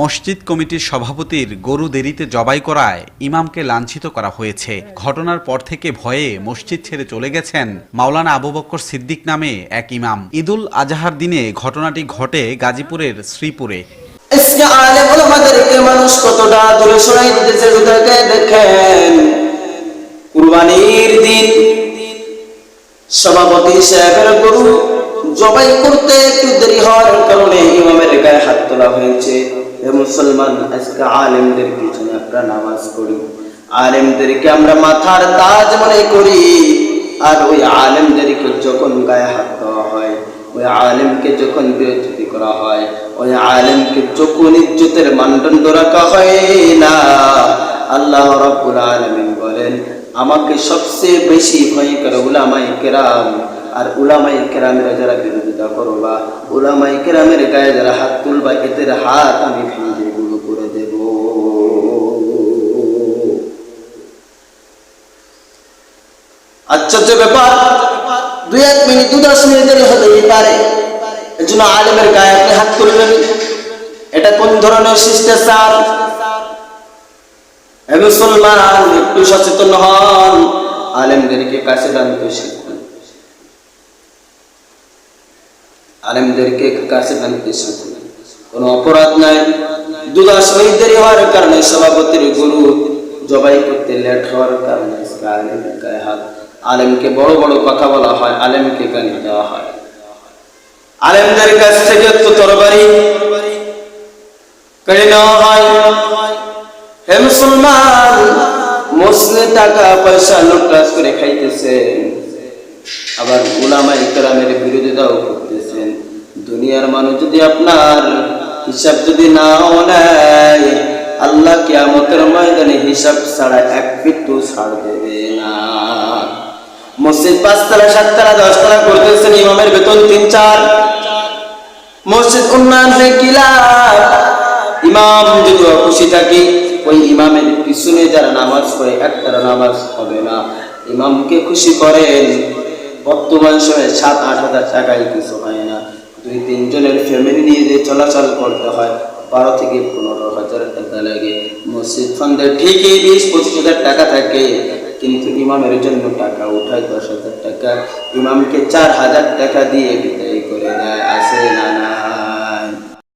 মসজিদ কমিটির সভাপতির গরু দেরিতে জবাই করায় ইমামকে লাঞ্ছিত করা হয়েছে। ঘটনার পর থেকে ভয়ে মসজিদ ছেড়ে চলে গেছেন মাওলানা আবু বক্কর সিদ্দিক নামে এক ইমাম। ঈদুল আজহার দিনে ঘটনাটি ঘটে গাজীপুরের শ্রীপুরে। সভাপতি সাহেবের গরু জবাই করতে একটু দেরি হওয়ার কারণে তোলা হয়েছে, হে মুসলমান, আজকে আলেমদের পিছনে আমরা নামাজ পড়ি। আলেমদেরকে আমরা মাথার তাজ মনে করি। আর ওই আলেমদেরকে যখন গায়ে হাত দেওয়া হয়, ওই আলেমকে যখন বিরতি করা হয়, ওই আলেমকে যখন ইজ্জতের মানদণ্ড রাখা হয় না, আল্লাহ রাব্বুল আলামিন বলেন, আমাকে সবচেয়ে বেশি ভয় করে উলামাই কেরাম, আর উলামাই কেরামের যারা বিরোধিতা করবা। উলামাই কেরামের গায়ে যারা হাত তুলবা, এদের হাত আমি ভেঙে গুলো করে দেব। আশ্চর্য ব্যাপার, দুই এক মিনিট, দু দশ মিনিটের হতেই পারে। এর জন্য আলেমের গায়ে আপনি হাত তুলবেন। এটা কোন ধরনের শিষ্টাচার? মুসলমান একটু সচেতন হন। আলেমদেরকে কাছে টানতে শিখুন। আলেমদেরকে কাছে টানতে কোনো অপরাধ নাই। দুদা শহীদ দেরি হওয়ার কারণে সভাপতির গুরু জবাই করতে লেট হওয়ার কারণে আলেমের গায়ে হাত। আলেমকে বড় বড় কথা বলা হয়, আলেমকে গালি দেওয়া হয়। আলেমদের কাছ থেকে তো তরবারি কেড়ে নেওয়া হয়। হে মুসলমান মুসলিম টাকা, পয়সা লুটরাজ করে খাইতেছে আবার উলামা ইকরামের বিরোধিতাও করতেছেন। দুনিয়ার মানুষ যদি আপনার হিসাব যদি নাও নেয়, আল্লাহ কিয়ামতের ময়দানে হিসাব ছাড়া এক বিট্টু ছাড় দেবে না। মসজিদ পাঁচতলা, সাততলা, দশতলা করতেছেন, ইমামের বেতন তিন চার। মসজিদ উন্নয়ন ইমাম যদি খুশি থাকি, ওই ইমামের পিছনে যারা নামাজ পড়ে একটারা নামাজ হবে না। ইমামকে খুশি করেন, বর্তমান সময়ে সাত, আট হাজার টাকায় কিছু হয় না। দুই তিনজনের ফ্যামিলি নিয়ে যে চলাচল করতে হয়, বারো থেকে পনেরো হাজার টাকা লাগে। মসজিদ ফান্ডে ঠিকই বিশ, পঁচিশ হাজার টাকা থাকে, কিন্তু ইমামের জন্য টাকা উঠায় দশ হাজার টাকা। ইমামকে চার হাজার টাকা দিয়ে বিদায়